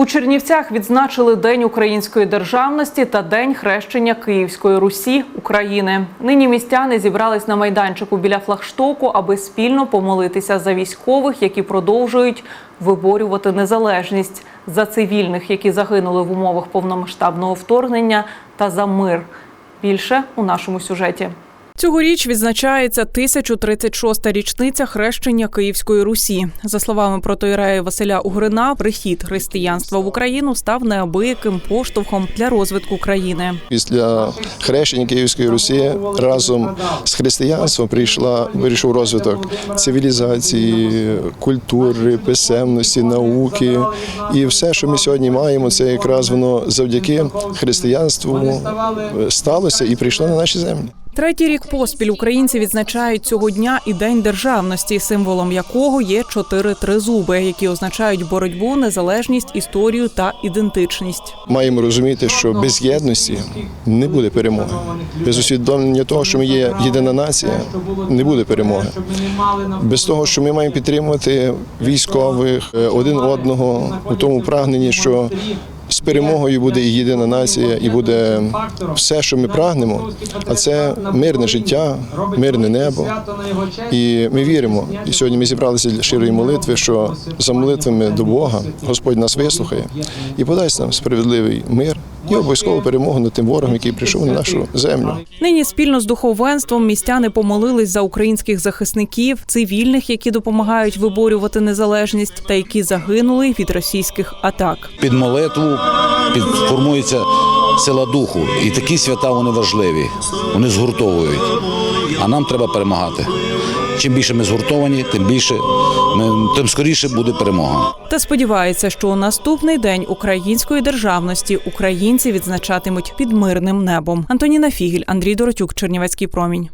У Чернівцях відзначили День української державності та День хрещення Київської Русі України. Нині містяни зібрались на майданчику біля флагштоку, аби спільно помолитися за військових, які продовжують виборювати незалежність, за цивільних, які загинули в умовах повномасштабного вторгнення, та за мир. Більше у нашому сюжеті. Цьогоріч відзначається 1036-та річниця хрещення Київської Русі. За словами протоірея Василя Угрина, прихід християнства в Україну став неабияким поштовхом для розвитку країни. Після хрещення Київської Русі разом з християнством прийшла вирішив розвиток цивілізації, культури, писемності, науки. І все, що ми сьогодні маємо, це якраз воно завдяки християнству сталося і прийшло на наші землі. Третій рік поспіль українці відзначають цього дня і День державності, символом якого є чотири тризуби, які означають боротьбу, незалежність, історію та ідентичність. Маємо розуміти, що без єдності не буде перемоги. Без усвідомлення того, що ми є єдина нація, не буде перемоги. Без того, що ми маємо підтримувати військових е, один одного у тому прагненні, що з перемогою буде і єдина нація, і буде все, що ми прагнемо. А це мирне життя, мирне небо. І ми віримо. І сьогодні ми зібралися для щирої молитви, що за молитвами до Бога Господь нас вислухає і подасть нам справедливий мир і обов'язкову перемогу над тим ворогом, який прийшов на нашу землю. Нині спільно з духовенством містяни помолились за українських захисників, цивільних, які допомагають виборювати незалежність, та які загинули від російських атак. під молитву формується сила духу. І такі свята вони важливі, вони згуртовують. А нам треба перемагати. Чим більше ми згуртовані, тим більше ми, тим скоріше буде перемога. Та сподівається, що у наступний день української державності українці відзначатимуть під мирним небом. Антоніна Фігіль, Андрій Доротюк, Чернівецький промінь.